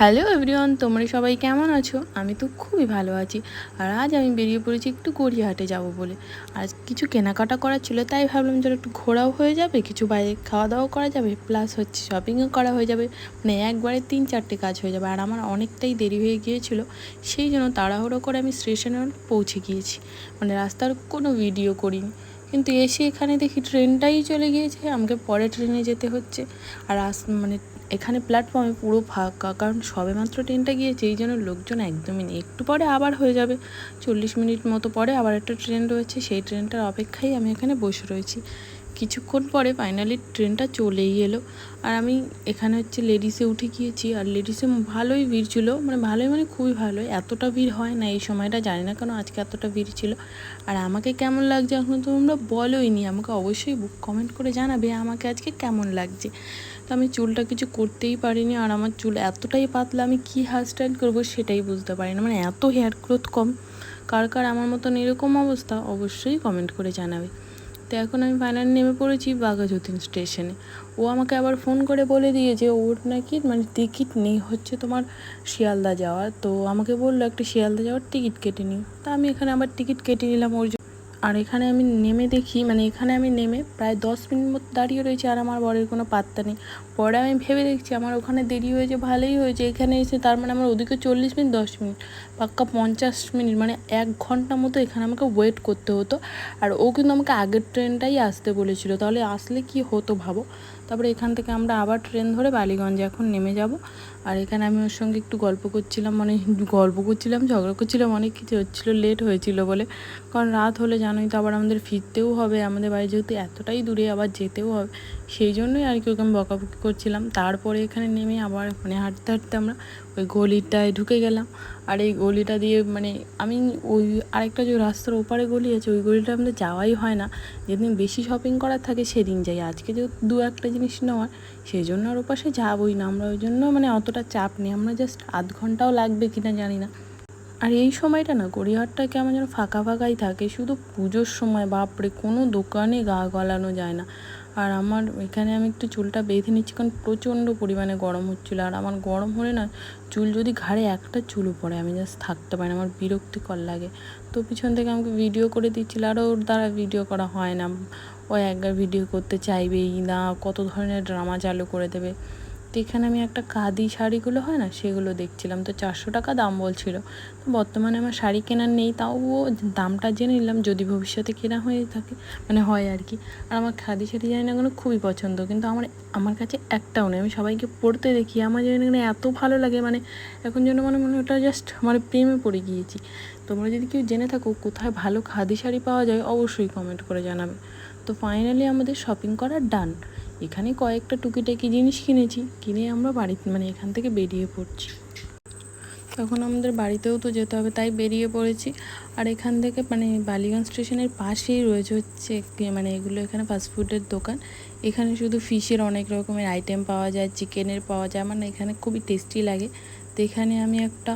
Hello everyone, তোমরা সবাই কেমন আছো? আমি তো খুবই ভালো আছি। আর আজ আমি বেরিয়ে পড়েছি একটু গড়িয়াহাটে যাব বলে। আর কিছু কেনাকাটা করার ছিল, তাই ভাবলাম চলো একটু ঘোরাও হয়ে যাবে, কিছু বাইরে খাওয়া দাওয়াও করা যাবে প্লাস হচ্ছে শপিংও করা হয়ে যাবে। মানে একবারে তিন চারটে কাজ হয়ে যাবে। আর আমার অনেকটাই দেরি হয়ে গিয়েছিল, সেই জন্য তাড়াহুড়ো করে আমি স্টেশনে পৌঁছে গিয়েছি। মানে রাস্তার কোনো ভিডিও করিনি। কিন্তু এসে এখানে দেখি ট্রেনটাই চলে গিয়েছে, আমাকে পরে ট্রেনে যেতে হচ্ছে। আর আস মানে এখানে প্ল্যাটফর্মে পুরো ফাঁকা, কারণ সবে মাত্র ট্রেনটা গিয়েছে, এই জন্য লোকজন একদমই নেই। একটু পরে আবার হয়ে যাবে, চল্লিশ মিনিট মতো পরে আবার একটা ট্রেন রয়েছে, সেই ট্রেনটার অপেক্ষায় আমি এখানে বসে রয়েছি। কিছুক্ষণ পরে ফাইনালি ট্রেনটা চলেই এলো। আর আমি এখানে হচ্ছে লেডিসে উঠে গিয়েছি, আর লেডিসে ভালোই ভিড় ছিল মানে ভালোই মানে খুবই ভালোই। এতটা ভিড় হয় না, এই সময়টা জানি না কেন আজকে এতটা ভিড় ছিল। আর আমাকে কেমন লাগছে এখন তোমরা বলোই নি আমাকে অবশ্যই কমেন্ট করে জানাবে আমাকে আজকে কেমন লাগছে। তো আমি চুলটা কিছু করতেই পারিনি, আর আমার চুল এতটাই পাতলা, আমি কী হেয়ার স্টাইল করব সেটাই বুঝতে পারি না। মানে এত হেয়ার গ্রোথ কম, কার কার আমার মতন এরকম অবস্থা অবশ্যই কমেন্ট করে জানাবে। তো এখন আমি ফাইনালি নেমে পড়েছি বাঘাযতীন স্টেশনে ও আমাকে আবার ফোন করে বলে দিয়েছে ওর নাকি মানে টিকিট নেই হচ্ছে তোমার শিয়ালদা যাওয়ার। তো আমাকে বলল, একটা শিয়ালদা যাওয়ার টিকিট কেটে নিও। তা আমি এখানে আবার টিকিট কেটে নিলাম ওর আর এখানে আমি নেমে দেখি মানে এখানে আমি নেমে প্রায় দশ মিনিট মতো দাঁড়িয়ে রয়েছি আর আমার বরের কোনো পাত্তা নেই। পরে আমি ভেবে দেখছি আমার ওখানে দেরি হয়েছে, ভালোই হয়েছে। এখানে এসে তার মানে আমার ওদিকে চল্লিশ মিনিট, দশ মিনিট, পাক্কা পঞ্চাশ মিনিট মানে এক ঘণ্টা মতো এখানে আমাকে ওয়েট করতে হতো। আর ও কিন্তু আমাকে আগের ট্রেনটাই আসতে বলেছিল। তাহলে আসলে কি হতো ভাবো? তারপরে এখান থেকে আমরা আবার ট্রেন ধরে বালিগঞ্জে এখন নেমে যাব। আর এখানে আমি ওর সঙ্গে একটু গল্প করছিলাম মানে গল্প করছিলাম, ঝগড়া করছিলাম, অনেক কিছু হচ্ছিল লেট হয়েছিল বলে। কারণ রাত হলে জানোই তো আবার আমাদের ফিরতেও হবে, আমাদের বাড়ি যেহেতু এতটাই দূরে আবার যেতেও হবে, সেই জন্যই আর কি ওকে আমি বকাবকি করছিলাম। তারপরে এখানে নেমে আবার মানে হাঁটতে হাঁটতে আমরা ওই গলিটায় ঢুকে গেলাম। আর এই গলিটা দিয়ে মানে আমি ওই আরেকটা যে রাস্তার ওপারে গলি আছে, ওই গলিটা আমাদের যাওয়াই হয় না। যেদিন বেশি শপিং করার থাকে সেদিন যাই। আজকে যেহেতু দু একটা জিনিস নেওয়ার, সেই জন্য আর ওপাশে যাবোই না। আমরা ওই জন্য মানে অতটা চাপ নেই। আমরা জাস্ট আধ ঘন্টাও লাগবে কিনা জানি না। আর এই সময়টা না গড়িয়াহাটটা কেমন যেন ফাঁকা ফাঁকাই থাকে। শুধু পুজোর সময়, বাপরে, কোনো দোকানে গা গলানো যায় না। আর আমার এখানে আমি একটু চুলটা বেঁধে নিচ্ছি কারণ প্রচণ্ড পরিমাণে গরম হচ্ছিল। আর আমার গরম হলে না চুল যদি ঘাড়ে একটা চুলও পড়ে, আমি জাস্ট থাকতে পারি না, আমার বিরক্তিকর লাগে। তো পিছন থেকে আমাকে ভিডিও করে দিচ্ছিল আরও ওর দ্বারা ভিডিও করা হয় না। ও একবার ভিডিও করতে চাইবেই না, কত ধরনের ড্রামা চালু করে দেবে। তো এখানে আমি একটা কাদি শাড়িগুলো হয় না, সেগুলো দেখছিলাম। তো চারশো টাকা দাম বলছিল। তো বর্তমানে আমার শাড়ি কেনার নেই, তাও দামটা জেনে নিলাম, যদি ভবিষ্যতে কেনা হয়ে থাকে মানে হয় আর কি। আর আমার খাদি শাড়ি কোনো খুবই পছন্দ, কিন্তু আমার আমার কাছে একটাও নেই। আমি সবাইকে পড়তে দেখি, আমার না এত ভালো লাগে মানে এখন যেন মানে মনে ওটা জাস্ট মানে প্রেমে পড়ে গিয়েছি। তোমরা যদি কেউ জেনে থাকো কোথায় ভালো খাদি শাড়ি পাওয়া যায়, অবশ্যই কমেন্ট করে জানাবে। তো ফাইনালি আমাদের শপিং করা ডান এখানে কয়েকটা টুকিটাকি জিনিস কিনেছি, কিনে আমরা বাড়িতে মানে এখান থেকে বেরিয়ে পড়ছি। তখন আমাদের বাড়িতেও তো যেতে হবে, তাই বেরিয়ে পড়েছি। আর এখান থেকে মানে বালিগঞ্জ স্টেশনের পাশেই রয়েছে হচ্ছে মানে এগুলো এখানে ফাস্টফুডের দোকান। এখানে শুধু ফিশের অনেক রকমের আইটেম পাওয়া যায় চিকেনের পাওয়া যায় মানে এখানে খুবই টেস্টি লাগে। তো এখানে আমি একটা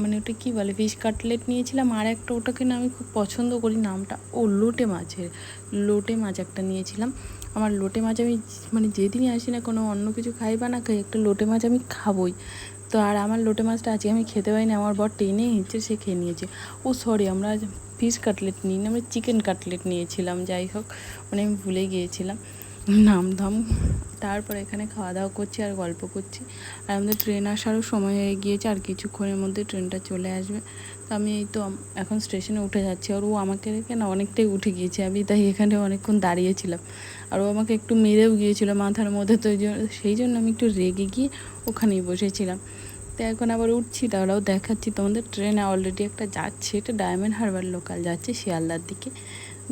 মানে ওটা কী বলে ফিশ কাটলেট নিয়েছিলাম, আর একটা ওটাকে না আমি খুব পছন্দ করি, নামটা ও লোটে মাছের, লোটে মাছ একটা নিয়েছিলাম। আমার লোটে মাছ আমি মানে যেদিনই আসি না কোনো অন্য কিছু খাই বা না খাই, একটা লোটে মাছ আমি খাবই। তো আর আমার লোটে মাছটা আজকে আমি খেতে পারিনি, আমার বর টেনে হিঁচে সে খেয়ে নিয়েছে। ও সরি আমরা ফিশ কাটলেট নিই না, আমরা চিকেন কাটলেট নিয়েছিলাম, যাই হোক মানে আমি ভুলে গিয়েছিলাম। নাম ধাম তারপর এখানে খাওয়া দাওয়া করছি আর গল্প করছি। আর আমাদের ট্রেন আসারও সময় হয়ে গিয়েছে আর কিছুক্ষণের মধ্যে ট্রেনটা চলে আসবে। তো আমি এই তো এখন স্টেশনে উঠে যাচ্ছি আর ও আমাকে রেখে না অনেকটাই উঠে গিয়েছে। আমি তাই এখানে অনেকক্ষণ দাঁড়িয়েছিলাম। আর ও আমাকে একটু মেরেও গিয়েছিল মাথার মধ্যে। তো সেই জন্য আমি একটু রেগে গিয়ে ওখানেই বসেছিলাম। তো এখন আবার উঠছি তারাও দেখাচ্ছি তোমাদের। ট্রেনে অলরেডি একটা যাচ্ছে, এটা ডায়মন্ড হারবার লোকাল যাচ্ছে শিয়ালদার দিকে।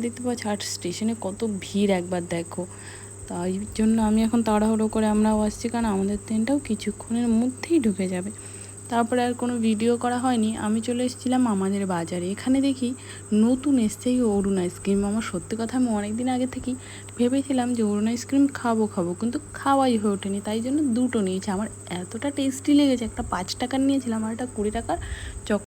দেখতে পাচ্ছি আর স্টেশনে কত ভিড় একবার দেখো। তাই জন্য আমি এখন তাড়াহুড়ো করে আমরাও আসছি, কারণ আমাদের ট্রেনটাও কিছুক্ষণের মধ্যেই ঢুকে যাবে। তারপরে আর কোনো ভিডিও করা হয়নি। আমি চলে এসেছিলাম আমাদের বাজারে। এখানে দেখি নতুন এসছে এই অরুণ আইসক্রিম আমার সত্যি কথা আমি অনেক দিন আগে থেকেই ভেবেছিলাম যে অরুণ আইসক্রিম খাব খাব, কিন্তু খাওয়াই হয়ে ওঠেনি। তাই জন্য দুটো নিয়েছি। আমার এতটা টেস্টি লেগেছে। একটা পাঁচ টাকার নিয়েছিলাম আর একটা কুড়ি টাকার চক